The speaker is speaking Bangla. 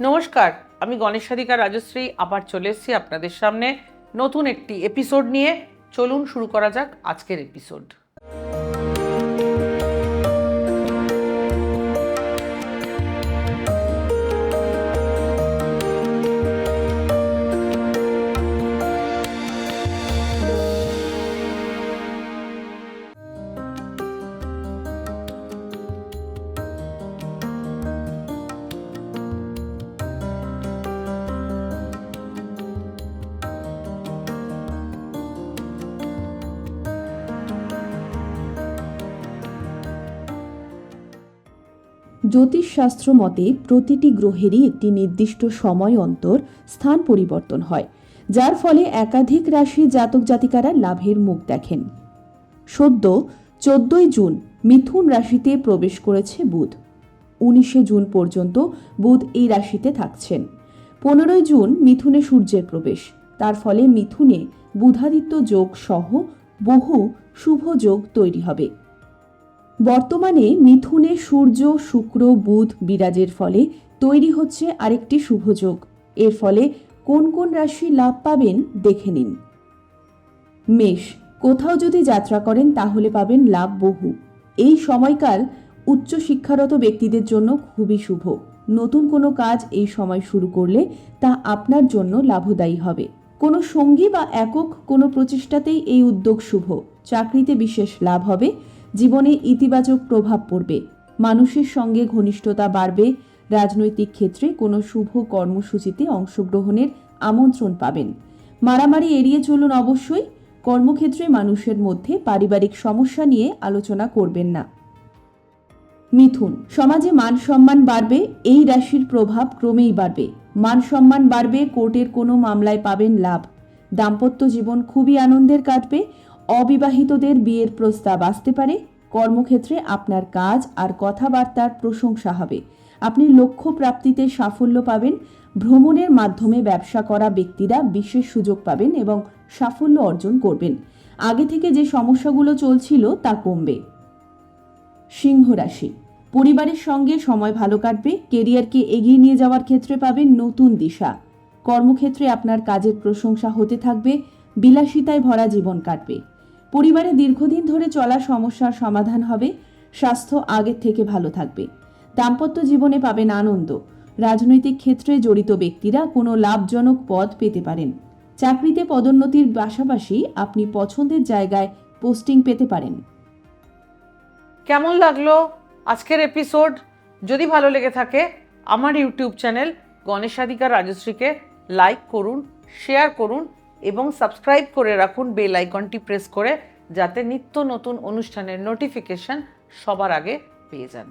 নমস্কার, আমি গণেশ সাধিকা রাজশ্রী, আবার চলে এসেছি আপনাদের সামনে নতুন একটি এপিসোড নিয়ে। চলুন শুরু করা যাক আজকের এপিসোড জ্যোতিষশাস্ত্র মতে প্রতিটি গ্রহেরই একটি নির্দিষ্ট সময় অন্তর স্থান পরিবর্তন হয়, যার ফলে একাধিক রাশি জাতক জাতিকারা লাভের মুখ দেখেন। সদ্য চোদ্দই জুন মিথুন রাশিতে প্রবেশ করেছে বুধ। উনিশে জুন পর্যন্ত বুধ এই রাশিতে থাকছেন। পনেরোই জুন মিথুনে সূর্যের প্রবেশ। তার ফলে মিথুনে বুধাদিত্য যোগ সহ বহু শুভ যোগ তৈরি হবে। বর্তমানে মিথুনে সূর্য, শুক্র, বুধ বিরাজের ফলে তৈরি হচ্ছে আরেকটি শুভযোগ এর ফলে কোন কোন রাশি লাভ পাবেন দেখে নিন। মেষ, কোথাও যদি যাত্রা করেন তাহলে পাবেন লাভ বহু। এই সময়কাল উচ্চ শিক্ষারত ব্যক্তিদের জন্য খুবই শুভ। নতুন কোনো কাজ এই সময় শুরু করলে তা আপনার জন্য লাভদায়ী হবে। কোনো সঙ্গী বা একক কোনো প্রচেষ্টাতেই এই উদ্যোগ শুভ। চাকরিতে বিশেষ লাভ হবে। জীবনে ইতিবাচক প্রভাব পড়বে। মানুষের সঙ্গে ঘনিষ্ঠতা বাড়বে। রাজনৈতিক ক্ষেত্রে কোনো শুভ কর্মসূচিতে অংশগ্রহণের আমন্ত্রণ পাবেন। মারামারি এড়িয়ে চলুন অবশ্যই। কর্মক্ষেত্রে মানুষের মধ্যে পারিবারিক সমস্যা নিয়ে আলোচনা করবেন না। মিথুন, সমাজে মান সম্মান বাড়বে, এই রাশির প্রভাব ক্রমেই বাড়বে। মান সম্মান বাড়বে, কোর্টের কোনো মামলায় পাবেন লাভ। দাম্পত্য জীবন খুবই আনন্দের কাটবে। অবিবাহিতদের বিয়ের প্রস্তাব আসতে পারে। কর্মক্ষেত্রে আপনার কাজ আর কথাবার্তার প্রশংসা হবে। আপনি লক্ষ্য প্রাপ্তিতে সাফল্য পাবেন। ভ্রমণের মাধ্যমে ব্যবসা করা ব্যক্তিরা বিশেষ সুযোগ পাবেন এবং সাফল্য অর্জন করবেন। আগে থেকে যে সমস্যাগুলো চলছিল তা কমবে। সিংহ রাশি। পরিবারের সঙ্গে সময় ভালো কাটবে। কেরিয়ারকে এগিয়ে নিয়ে যাওয়ার ক্ষেত্রে পাবেন নতুন দিশা। কর্মক্ষেত্রে আপনার কাজের প্রশংসা হতে থাকবে। বিলাসিতায় ভরা জীবন কাটবে। পরিবারে দীর্ঘদিন ধরে চলা সমস্যার সমাধান হবে, স্বাস্থ্য আগের থেকে ভালো থাকবে। দাম্পত্য জীবনে পাবেন আনন্দ। রাজনৈতিক ক্ষেত্রে জড়িত ব্যক্তিরা কোনো লাভজনক পদ পেতে পারেন। চাকরিতে পদোন্নতির পাশাপাশি আপনি পছন্দের জায়গায় পোস্টিং পেতে পারেন। কেমন লাগল আজকের এপিসোড? যদি ভালো লেগে থাকে, আমার ইউটিউব চ্যানেল গণেশ সাধিকা রাজশ্রীকে লাইক করুন, শেয়ার করুন এবং সাবস্ক্রাইব করে রাখুন বেল আইকনটি প্রেস করে যাতে নিত্য নতুন অনুষ্ঠানের নোটিফিকেশন সবার আগে পেয়ে যান।